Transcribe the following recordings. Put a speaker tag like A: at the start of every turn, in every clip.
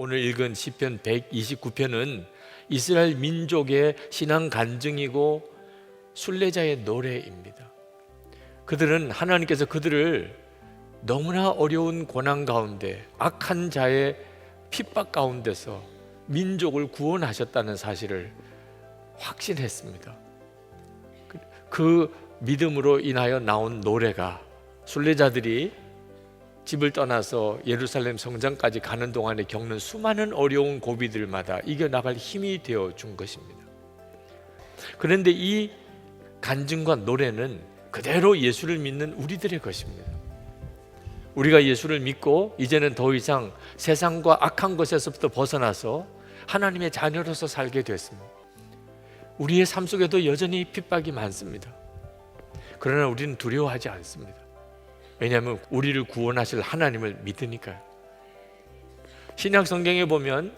A: 오늘 읽은 시편 129편은 이스라엘 민족의 신앙 간증이고 순례자의 노래입니다. 그들은 하나님께서 그들을 너무나 어려운 고난 가운데 악한 자의 핍박 가운데서 민족을 구원하셨다는 사실을 확신했습니다. 그- 그 믿음으로 인하여 나온 노래가 순례자들이 집을 떠나서 예루살렘 성전까지 가는 동안에 겪는 수많은 어려운 고비들마다 이겨나갈 힘이 되어 준 것입니다. 그런데 이 간증과 노래는 그대로 예수를 믿는 우리들의 것입니다. 우리가 예수를 믿고 이제는 더 이상 세상과 악한 것에서부터 벗어나서 하나님의 자녀로서 살게 됐습니다. 우리의 삶 속에도 여전히 핍박이 많습니다. 그러나 우리는 두려워하지 않습니다. 왜냐하면 우리를 구원하실 하나님을 믿으니까요. 신약 성경에 보면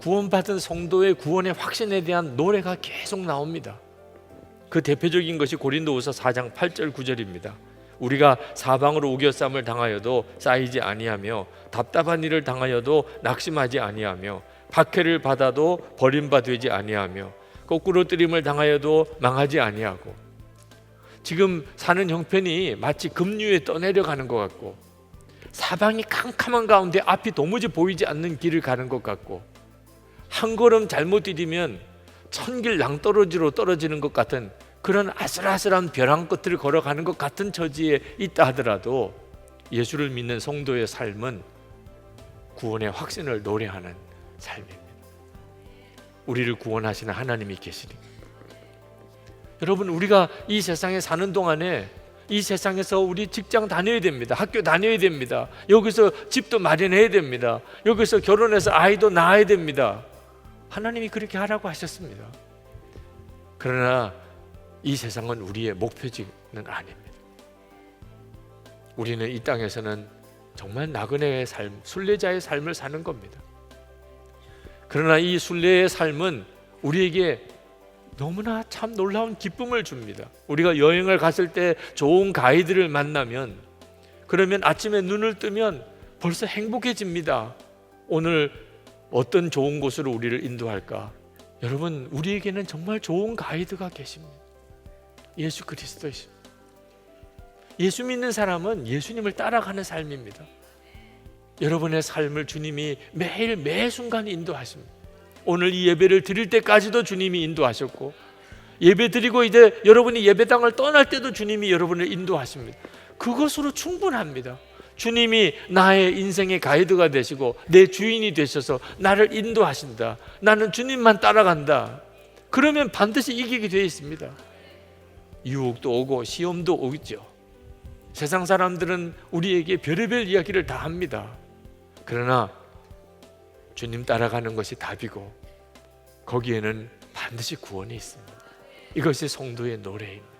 A: 구원받은 성도의 구원의 확신에 대한 노래가 계속 나옵니다. 그 대표적인 것이 고린도후서 4장 8절 9절입니다. 우리가 사방으로 우겨쌈을 당하여도 쌓이지 아니하며 답답한 일을 당하여도 낙심하지 아니하며 박해를 받아도 버림바 되지 아니하며 거꾸로 뜨림을 당하여도 망하지 아니하고 지금 사는 형편이 마치 급류에 떠내려 가는 것 같고 사방이 캄캄한 가운데 앞이 도무지 보이지 않는 길을 가는 것 같고 한 걸음 잘못 디디면 천길 낭떠러지로 떨어지는 것 같은 그런 아슬아슬한 벼랑 끝을 걸어가는 것 같은 처지에 있다 하더라도 예수를 믿는 성도의 삶은 구원의 확신을 노래하는 삶입니다. 우리를 구원하시는 하나님이 계시니 여러분 우리가 이 세상에 사는 동안에 이 세상에서 우리 직장 다녀야 됩니다. 학교 다녀야 됩니다. 여기서 집도 마련해야 됩니다. 여기서 결혼해서 아이도 낳아야 됩니다. 하나님이 그렇게 하라고 하셨습니다. 그러나 이 세상은 우리의 목표지는 아닙니다. 우리는 이 땅에서는 정말 나그네의 삶, 순례자의 삶을 사는 겁니다. 그러나 이 순례의 삶은 우리에게 너무나 참 놀라운 기쁨을 줍니다. 우리가 여행을 갔을 때 좋은 가이드를 만나면 그러면 아침에 눈을 뜨면 벌써 행복해집니다. 오늘 어떤 좋은 곳으로 우리를 인도할까? 여러분, 우리에게는 정말 좋은 가이드가 계십니다. 예수 그리스도이십니다. 예수 믿는 사람은 예수님을 따라가는 삶입니다. 여러분의 삶을 주님이 매일 매 순간 인도하십니다. 오늘 이 예배를 드릴 때까지도 주님이 인도하셨고 예배 드리고 이제 여러분이 예배당을 떠날 때도 주님이 여러분을 인도하십니다. 그것으로 충분합니다. 주님이 나의 인생의 가이드가 되시고 내 주인이 되셔서 나를 인도하신다. 나는 주님만 따라간다. 그러면 반드시 이기게 되어 있습니다. 유혹도 오고 시험도 오겠죠. 세상 사람들은 우리에게 별의별 이야기를 다 합니다. 그러나 주님 따라가는 것이 답이고 거기에는 반드시 구원이 있습니다. 이것이 성도의 노래입니다.